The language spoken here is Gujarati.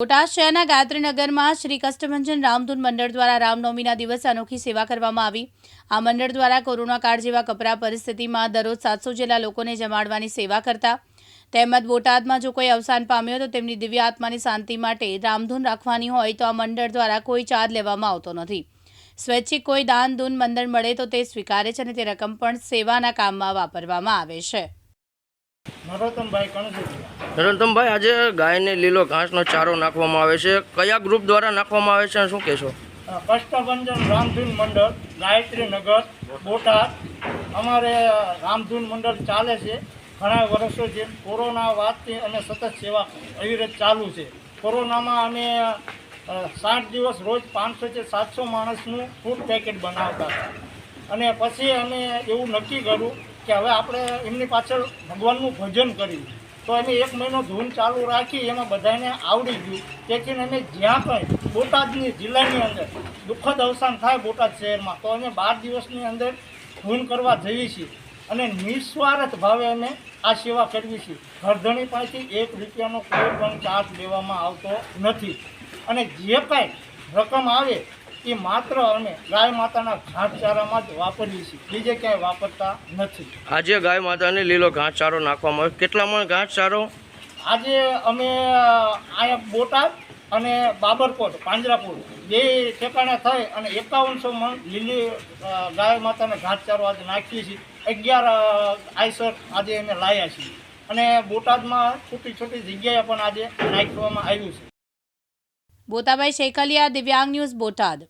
બોટાદ શહેરના ગાયત્રીનગરમાં શ્રી કષ્ટભંજન રામધૂન મંડળ દ્વારા રામનવમીના દિવસે અનોખી સેવા કરવામાં આવી. આ મંડળ દ્વારા કોરોના કાળ જેવા કપરા પરિસ્થિતિમાં દરરોજ સાતસો જેટલા લોકોને જમાડવાની સેવા કરતા. તેમજ બોટાદમાં જો કોઈ અવસાન પામ્યો તો તેમની દિવ્ય આત્માની શાંતિ માટે રામધૂન રાખવાની હોય તો આ મંડળ દ્વારા કોઈ ચાર્જ લેવામાં આવતો નથી. સ્વૈચ્છિક કોઈ દાન ધૂન મંડળ મળે તો તે સ્વીકારે છે અને તે રકમ પણ સેવાના કામમાં વાપરવામાં આવે છે. નરોત્તમભાઈ આજે ગાયને લીલો ઘાસનો ચારો નાખવામાં આવે છે. કયા ગ્રુપ દ્વારા નાખવામાં આવે છે શું કહેશો? કષ્ટભંજન રામધૂન મંડળ ગાયત્રી નગર બોટાદ. અમારે રામધૂન મંડળ ચાલે છે. ઘણા વર્ષો છે કોરોના વાતથી અને સતત સેવા અવિરત ચાલુ છે. કોરોનામાં અમે સાઠ દિવસ રોજ પાંચસોથી સાતસો માણસનું ફૂડ પેકેટ બનાવતા હતા. અને પછી અમે એવું નક્કી કર્યું કે હવે આપણે એમની પાછળ ભગવાનનું ભજન કર્યું. તો એને એક મહિનો ધૂન ચાલુ રાખી એમાં બધાને આવડી ગયું. તેથી એને જ્યાં કંઈ બોટાદની જિલ્લાની અંદર દુઃખદ અવસાન થાય બોટાદ શહેરમાં, તો અમે બાર દિવસની અંદર ધૂન કરવા જઈએ છીએ. અને નિસ્વાર્થ ભાવે અમે આ સેવા કરવી છીએ. ઘરધણી પાસેથી એક રૂપિયાનો કોઈ પણ ચાર્જ લેવામાં આવતો નથી. અને જે કાંઈ રકમ આવે એ માત્ર અમે ગાય માતાના ઘાસચારામાં જ વાપરીએ છીએ. બીજે ક્યાંય વાપરતા નથી. આજે ગાય માતાને લીલો ઘાસ ચારો નાખવામાં આવે કેટલા મણ ઘાસ ચારો આજે અમે અહીંયા બોટાદ અને બાબરકોટ પાંજરાપુર બે ઠેકાણે થઈ અને એકાવનસો મણ લીલી ગાય માતાને ઘાસચારો આજે નાખીએ છીએ. અગિયાર આઈસર આજે અમે લાવ્યા છીએ. અને બોટાદમાં છોટી છોટી જગ્યાએ પણ આજે નાખવામાં આવ્યું છે. બોતાભાઈ શેખલિયા દિવ્યાંગ ન્યૂઝ બોટાદ.